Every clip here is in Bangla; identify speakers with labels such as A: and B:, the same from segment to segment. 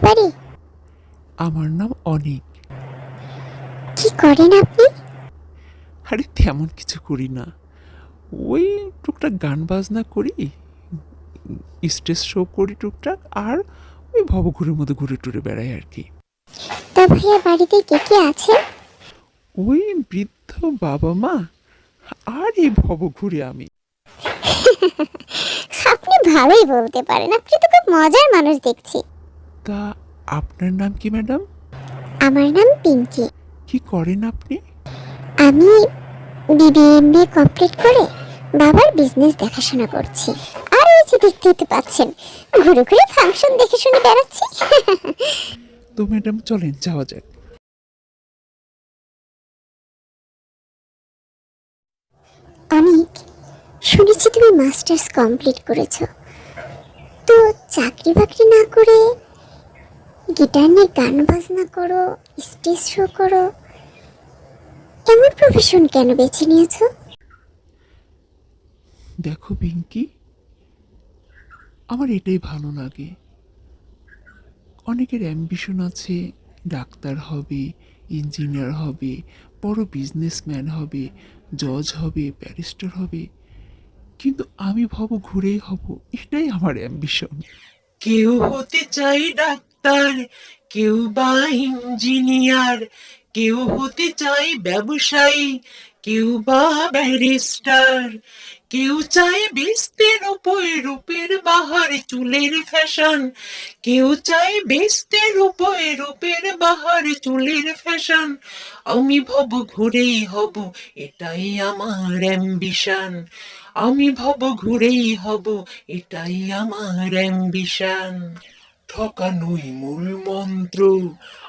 A: পারি?
B: আমার নাম অনেক।
A: কি করেন আপনি?
B: আরে তেমন কিছু করি না। ওই টুকটাক গান বাজনা করি স্টেজ শো করি টুকটাক আর ওই ভবঘুরের মধ্যে ঘুরে টুরে বেড়াই আর কি।
A: তা ভাইয়া বাড়িতে কে কে আছেন?
B: ওই বৃদ্ধ বাবা মা আর এই ভবঘুরে আমি।
A: আপনি ভালোই বলতে পারেন আপনি তো খুব মজার মানুষ দেখছি।
B: তা আপনার নাম কি ম্যাডাম?
A: আমার নাম পিঙ্কি।
B: কি করেন আপনি?
A: আমি বিবিএমবিএ কমপ্লিট করে বাবার বিজনেস দেখাশোনা করছি। আর ওই যে দেখতে দেখতে পাচ্ছেন ঘুরে ঘুরে ফাংশন দেখে শুনে বেড়াচ্ছি।
B: তো ম্যাডাম চলেন যাওয়া যাক।
A: অনেক শুনেছি তুমি মাস্টার্স কমপ্লিট করেছ। তো চাকরি বাকরি না করে গিটার নিয়ে গান বাজনা করো স্টেজ শো করো এমন প্রফেশন কেন বেছে নিয়েছো?
B: দেখো পিঙ্কি আমার এটাই ভালো লাগে। অনেকের অ্যাম্বিশন আছে ডাক্তার হবে ইঞ্জিনিয়ার হবে বড় বিজনেসম্যান হবে জজ হবে ব্যারিস্টার হবে কিন্তু আমি ভাবো ঘুরেই হব এটাই আমার অ্যাম্বিশন
C: কেউ হতে চাই ডাক্তার কেউ বা ইঞ্জিনিয়ার, কেউ হতে চাই ব্যবসায়ী, কেউ বা ব্যারিস্টার, কেউ চায় বেস্তের উপরে রূপের বাহার চুলের ফ্যাশন, কেউ চায় বেস্তের উপরে রূপের বাহার চুলের ফ্যাশন। আমি ভব ঘুরেই হব, এটাই আমার অ্যাম্বিশন আমি ভব ঘুরেই হব, এটাই আমার অ্যাম্বিশন ঠকানোই মূল মন্ত্র।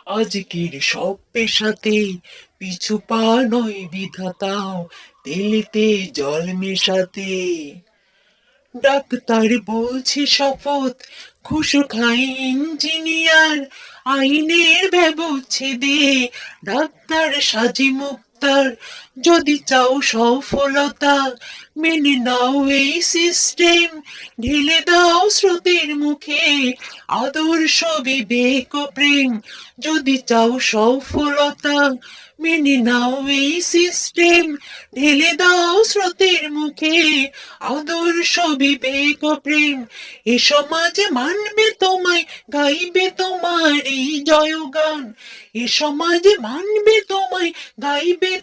C: আজকের সব পেশাতে পিছু পা নয় বিধাতাও তেলেতে জল মেশাতে। ডাক্তার বলছে শপথ, ঘুষ খাই ইঞ্জিনিয়ার, আইনের ব্যবচ্ছেদে ডাক্তার সাজি মুক্তার যদি চাও সফলতা, মেনে নাও এই সিস্টেম ঢেলে দাও স্রোতের মুখে আদর্শ, বিবেক প্রেম। যদি চাও সফলতা, মেনে নাও এই সিস্টেম ঢেলে দাও স্রোতের মুখে আদর্শ, বিবেক প্রেম। এ সমাজে মানবে তোমায়, গাইবে তোমার তোমারই জয়গান। এ সমাজে মানবে তোমায়, গাইবে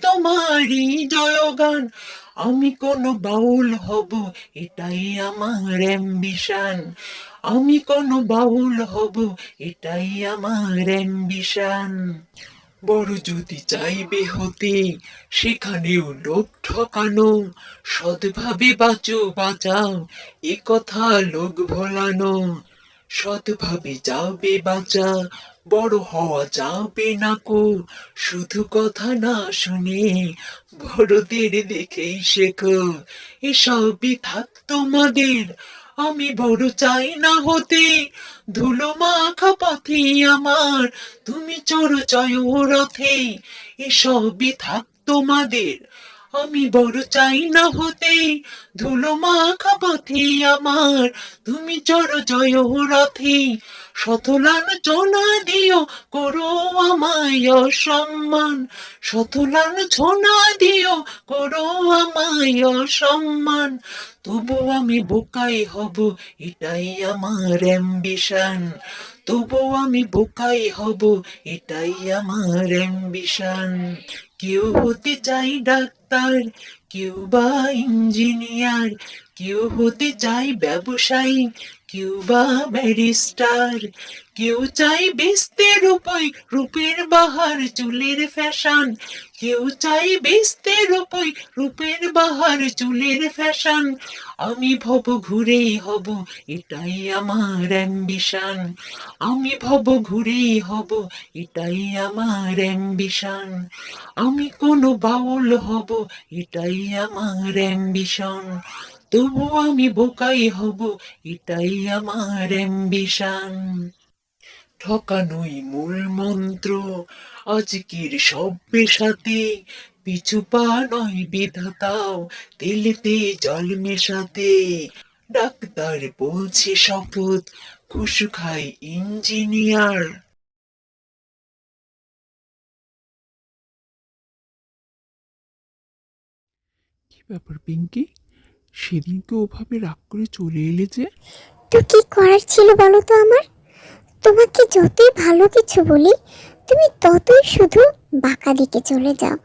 C: আমি কোনো বাউল হব, এটাই আমার অ্যাম্বিশন আমি কোনো বাউল হব, এটাই আমার অ্যাম্বিশন বড় যদি চাইবে হতে সেখানেও লোক ঠকানো। সৎভাবে বাঁচো, বাঁচাও, এ কথা লোক ভোলানো। সৎভাবে যাবে বাঁচা, বড় হওয়া যাবে না কো। শুধু কথা না শুনে বড়দের দেখেই শেখো, এসবই থাক তোমাদের। আমি বড় চাই না হতে, ধুলো মাখা পথে আমার। তুমি চোর চয় রথে, এসবই থাক তোমাদের। আমি বড় চাই না হতে, ধুলো মাখা পথে আমার। তুমি চর জয় রথে শতলান চোনা দিও, করো আমায় অসম্মান। শতলান ছোনা দিও, করো আমায় অসম্মান। তবু আমি বোকাই হব, এটাই আমার অ্যাম্বিশন তবু আমি বোকাই হব, এটাই আমার অ্যাম্বিশন কেউ হতে চাই ডাক্তার কেউ বা ইঞ্জিনিয়ার কেউ হতে চাই ব্যবসায়ী কেউ বা ব্যারিস্টার কেউ চাই বেস্তের উপায়, রূপের বাহার চুলের ফ্যাশন। কেউ চাই বেস্তের উপায়, রূপের বাহার চুলের ফ্যাশন। আমি ভব ঘুরেই হব, এটাই আমার অ্যাম্বিশন। আমি ভব ঘুরেই হব, এটাই আমার অ্যাম্বিশন। আমি কোনো বাউল হব, এটাই আমার অ্যাম্বিশন। তবু আমি বোকাই হব, এটাই আমার অ্যাম্বিশন। ঠকানোই মূল মন্ত্র। আজকের সব পেশাতে পিছু পা নয় বিধাতাও তেলেতে জল মেশাতে।
D: ডাক্তার বলছে শপথ ঘুষ খাই ইঞ্জিনিয়ার।
C: কি ব্যাপার পিঙ্কি? সেদিনকে ওভাবে রাগ করে চলে এলে যে?
A: তো কি করার ছিল বলো তো আমার? তোমাকে যতই ভালো কিছু বলি, তুমি ততই শুধু বাঁকা দিকে চলে যাও।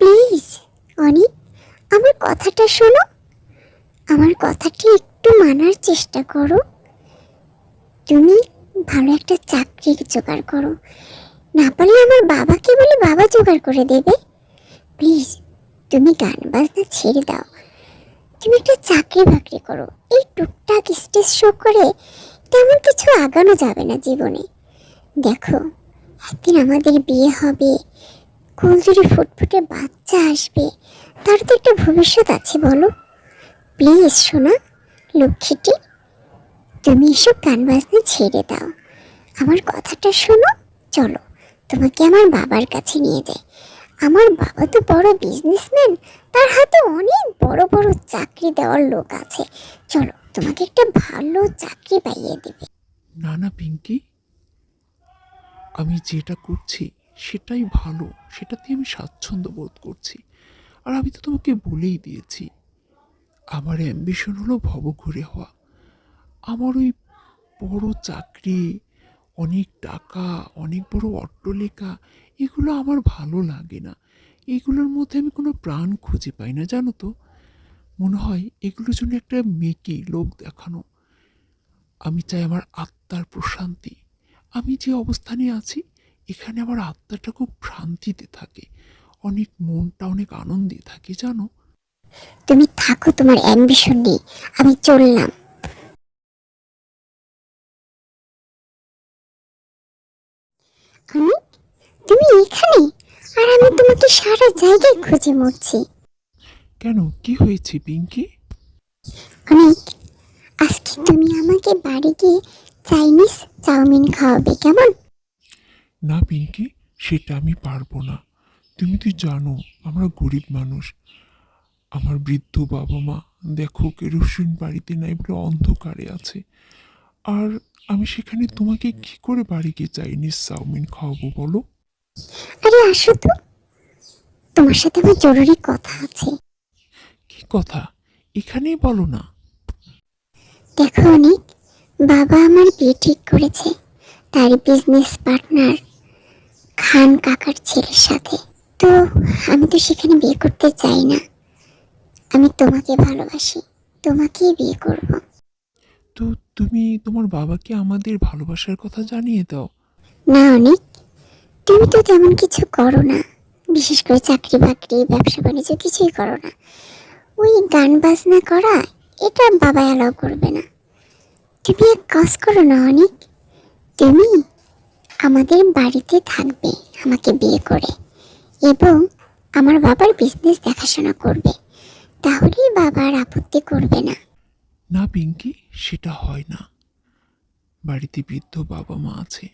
A: প্লিজ, অনি, আমার কথাটা শোনো। আমার কথাটি একটু মানার চেষ্টা করো। তুমি ভালো একটা চাকরি জোগাড় করো। না পারলে আমার বাবাকে বলে বাবা জোগাড় করে দেবে। প্লিজ, তুমি গান বাজনা ছেড়ে দাও। তুমি একটা চাকরি বাকরি করো। এই টুকটাক স্টেজ শো করে তেমন কিছু আগানো যাবে না জীবনে। দেখো, একদিন আমাদের বিয়ে হবে কুলজুরি ফুটফুটে বাচ্চা আসবে, তার তো একটা ভবিষ্যৎ আছে বলো। প্লিজ শোনা, লক্ষ্মীটি, তুমি এসব গান বাজনা ছেড়ে দাও। আমার কথাটা শোনো, চলো, তোমাকে আমার বাবার কাছে নিয়ে যাই। আমার বাবা তো বড় বিজনেসম্যান তার হাতে অনেক বড় বড় চাকরি দেওয়ার লোক আছে। চলো তোমাকে একটা ভালো চাকরি পাইয়ে দেবে।
C: না না, পিঙ্কি। আমি যেটা করছি সেটাই ভালো, সেটাতে আমি স্বাচ্ছন্দ্য বোধ করছি। আর আমি তো তোমাকে বলেই দিয়েছি, আমার অ্যাম্বিশন হলো ভবঘুরে হওয়া। আমার ওই বড় চাকরি, অনেক টাকা, অনেক বড় অট্টলেখা এগুলো আমার ভালো লাগে না। এগুলোর মধ্যে আমি কোনো প্রাণ খুঁজে পাই না, জানো তো? মনে হয় এগুলোর জন্য একটা মেয়েকে লোক দেখানো। আমি চাই আমার আত্মার প্রশান্তি। আমি যে অবস্থানে আছি, এখানে আমার আত্মাটা খুব শান্তিতে থাকে। অনেক মনটা অনেক আনন্দে থাকে, জানো?
A: তুমি থাকো, তোমার অ্যাম্বিশন নেই। আমি চললাম। আমি? তুমি এখানে? আর আমি তোমাকে সারা জায়গায় খুঁজে মরছি।
C: কেন? কি হয়েছে পিঙ্কি?
A: অনেক আজকে তুমি আমাকে বাড়ি গিয়ে চাইনিজ চাউমিন খাওয়াবে কেমন?
C: না পিঙ্কি সেটা আমি পারব না। তুমি তো জানো আমরা গরিব মানুষ। আমার বৃদ্ধ বাবা মা দেখো কেরোসিন বাড়িতে নাই বলে অন্ধকারে আছে। আর আমি সেখানে তোমাকে কি করে বাড়ি গিয়ে চাইনিজ চাউমিন খাওয়াবো বলো?
A: আরে আসো তো। তোমার সাথে আমার জরুরি কথা আছে।
C: কি কথা এখানেই বলো না।
A: দেখো অনেক বাবা আমার বিয়ে ঠিক করেছে। তার বিজনেস পার্টনার খান কাকার ছেলের সাথে। তো আমি তো সেখানে বিয়ে করতে চাই না। আমি তোমাকে ভালোবাসি তোমাকেই বিয়ে করব।
C: তো তুমি তোমার বাবাকে আমাদের ভালোবাসার কথা জানিয়ে দাও।
A: না অনেক তুমি তো তেমন কিছু করো না। বিশেষ করে চাকরি বাকরি ব্যবসা বাণিজ্য কিছুই করো না। ওই গান বাজনা করা, এটা বাবা অ্যালাউ করবে না। তুমি এক কাজ করো না, অনেক। তুমি আমাদের বাড়িতে থাকবে, আমাকে বিয়ে করে, এবং আমার বাবার বিজনেস দেখাশোনা করবে। তাহলেই বাবার আপত্তি করবে না।
C: না পিঙ্কি, সেটা হয় না। বাড়িতে বৃদ্ধ বাবা মা আছে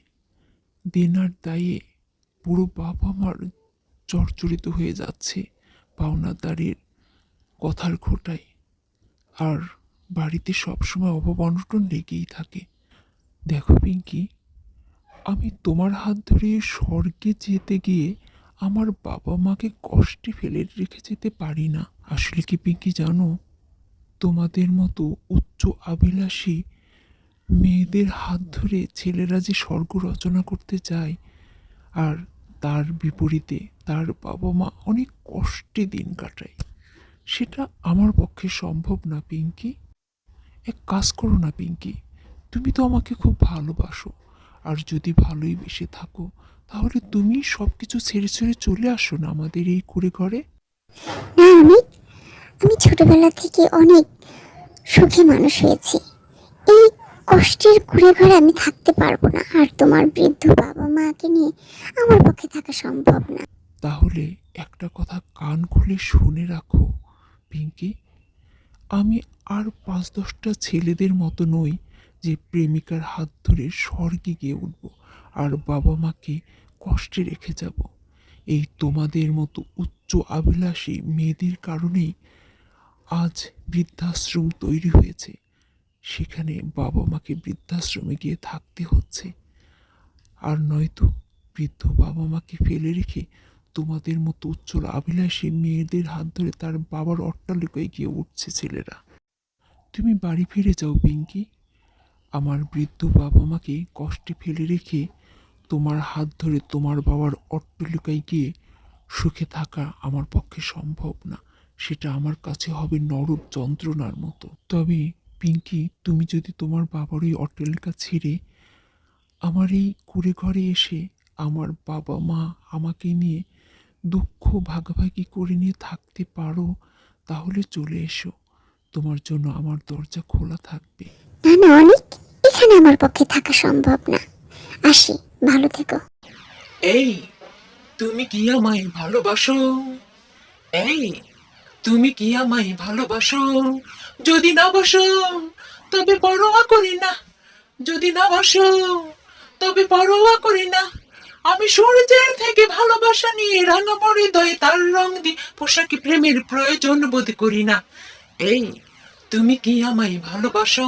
C: দেনার দায়ে পুরো বাবা মার জর্জরিত হয়ে যাচ্ছে, পাওনাদারের কথার খোটায়। আর বাড়িতে সবসময় অভাব অনটন লেগেই থাকে। দেখো পিঙ্কি, আমি তোমার হাত ধরে স্বর্গে যেতে গিয়ে আমার বাবা মাকে কষ্টে ফেলে রেখে যেতে পারি না। আসলে কি পিঙ্কি জানো, তোমাদের মতো উচ্চ আভিলাষী মেয়েদের হাত ধরে ছেলেরা যে স্বর্গ রচনা করতে যায় আর তার বিপরীতে তার বাবা মা অনেক কষ্টে দিন কাটায়। সেটা আমার পক্ষে সম্ভব না পিঙ্কি। এক কাজ করো না পিঙ্কি। তুমি তো আমাকে খুব ভালোবাসো। আর যদি ভালোই বেসে থাকো তাহলে তুমি সব কিছু ছেড়ে ছেড়ে চলে আসো না আমাদের এই করে ঘরে।
A: না অনেক আমি ছোটবেলা থেকে অনেক সুখী মানুষ হয়েছি। এই কষ্টের ঘুরে ঘরে আমি থাকতে পারব না আর তোমার বৃদ্ধ বাবা মাকে নিয়ে আমার পক্ষে থাকা সম্ভব না।
C: তাহলে একটা কথা কান খুলে শুনে রাখো। পিঙ্কি, আমি আর পাঁচ দশটা ছেলেদের মতো নই যে প্রেমিকার হাত ধরে স্বর্গে গিয়ে উঠব আর বাবা মাকে কষ্টে রেখে যাব। এই তোমাদের মতো উচ্চ আভিলাষী মেয়েদের কারণেই
B: আজ বৃদ্ধাশ্রম তৈরি হয়েছে। সেখানে বাবা মাকে বৃদ্ধাশ্রমে গিয়ে থাকতে হচ্ছে। আর নয়তো বৃদ্ধ বাবা মাকে ফেলে রেখে তোমাদের মতো উজ্জ্বল অভিলাষী মেয়েদের হাত ধরে তার বাবার অট্টালিকায় গিয়ে উঠছে ছেলেরা। তুমি বাড়ি ফিরে যাও, পিঙ্কি। আমার বৃদ্ধ বাবা মাকে কষ্টে ফেলে রেখে তোমার হাত ধরে তোমার বাবার অট্টালিকায় গিয়ে সুখে থাকা আমার পক্ষে সম্ভব না। সেটা আমার কাছে হবে নরক যন্ত্রণার মতো। তবে, পিঙ্কি, তুমি যদি তোমার বাবার ওই অট্টালিকা ছেড়ে আমার এই কুড়ে ঘরে এসে আমার বাবা মা আমাকে নিয়ে দুঃখ ভাগাভাগি করে নিয়ে থাকতে পারো তাহলে চলে এসো। তোমার জন্য আমার দরজা খোলা থাকবে।
A: না না অনেক এখানে আমার পক্ষে থাকা সম্ভব না। আসি ভালো থেকো।
C: এই তুমি কি আমায় ভালোবাসো? এই তুমি কি আমায় ভালোবাসো? যদি না বাসো তবে পরোয়া করি না। যদি না বাসো তবে পরোয়া করি না। আমি সূর্যের থেকে ভালোবাসা নিয়ে রাঙা হৃদয়ে তার রং দি, পোশাকে প্রেমের প্রয়োজন বোধ করি না। এই, তুমি কি আমায় ভালোবাসো?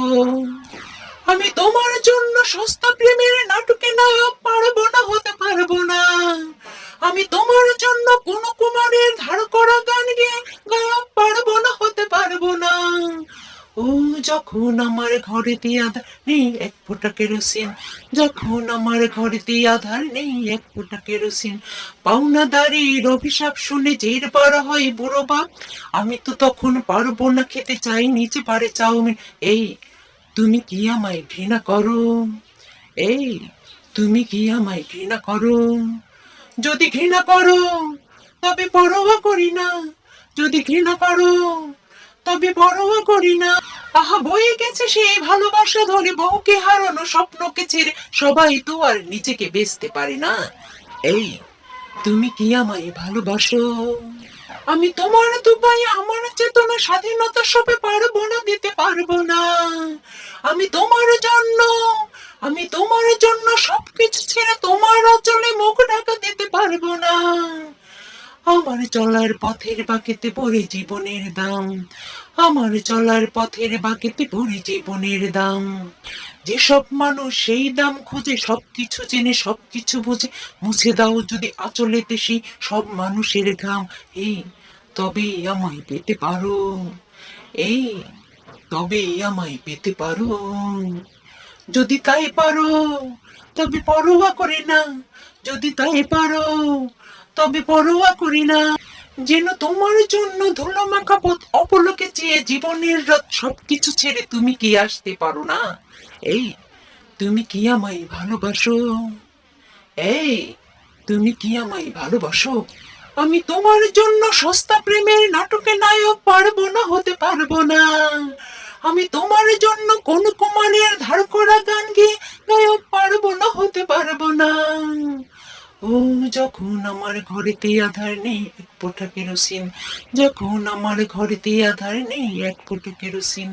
C: আমি তোমার জন্য সস্তা প্রেমের নাটকে নায়ক পারব না, হতে পারব না। আমি তোমার জন্য কোন কুমারের ধার করা গান গেয়ে গায়ক পারব না, হতে পারব না। ও যখন আমার ঘরে আধার নেই, এক ফোঁটা কেরোসিন। যখন আমার ঘরে দিয়ে আধার নেই, এক ফোঁটা কেরোসিন। পাওনাদারির অভিশাপ শুনে জের বার হয় বুড়ো বাপ, আমি তো তখন পারব না খেতে চাই নিচে পারে চাউমিন। এই, তুমি কি আমায় ঘৃণা করো? এই, তুমি কি আমায় ঘৃণা করো? যদি ঘৃণা করো, তবে পরোয়া করি না। যদি ঘৃণা করো তবে পরোয়া করি না। আহা বয়ে গেছে সেই ভালোবাসা ধরে, বউকে হারানো স্বপ্নকে ছেড়ে, সবাই তো আর নিজেকে বেচতে পারে না। এই, তুমি কি আমায় ভালোবাসো? আমি তোমার দুবাই আমার চেতনা স্বাধীনতা সবে পারব না, দিতে পারব না। আমি তোমার জন্য, আমি তোমার জন্য সবকিছু ছেড়ে তোমার অচলে মুখ ঢাকা দিতে পারব না। আমার চলার পথের বাকিতে পড়ে জীবনের দাম। আমার চলার পথের বাকিতে পড়ে জীবনের দাম। যেসব মানুষ সেই দাম খুঁজে, সবকিছু জেনে, সবকিছু বুঝে, মুছে দাও যদি আচলেতে সেই সব মানুষের ঘাম। এই তবেই আমায় পেতে পারো। এই তবেই আমায় পেতে পারো। যদি তাই পারো, তবে পরোয়া করে না যদি তাই পারো তবে পরোয়া করি না। যেন তোমার জন্য ধুলো মাখা পথ অপলোকে চেয়ে জীবনের রথ সবকিছু ছেড়ে তুমি কি আসতে পারো না? এই, তুমি কি আমায় ভালোবাসো? এই, তুমি কি আমায় ভালোবাসো? আমি তোমার জন্য সস্তা প্রেমের নাটকে নায়ক পারব না, হতে পারব না। আমি তোমার জন্য কোন কুমারের ধার করা গান গিয়ে গায়ক পারব না, হতে পারব না। ও যখন আমার ঘরেতে আধার নেই, এক ফোঁটা কেরোসিন। যখন আমার ঘরেতে আধার নেই, এক ফোঁটা কেরোসিন।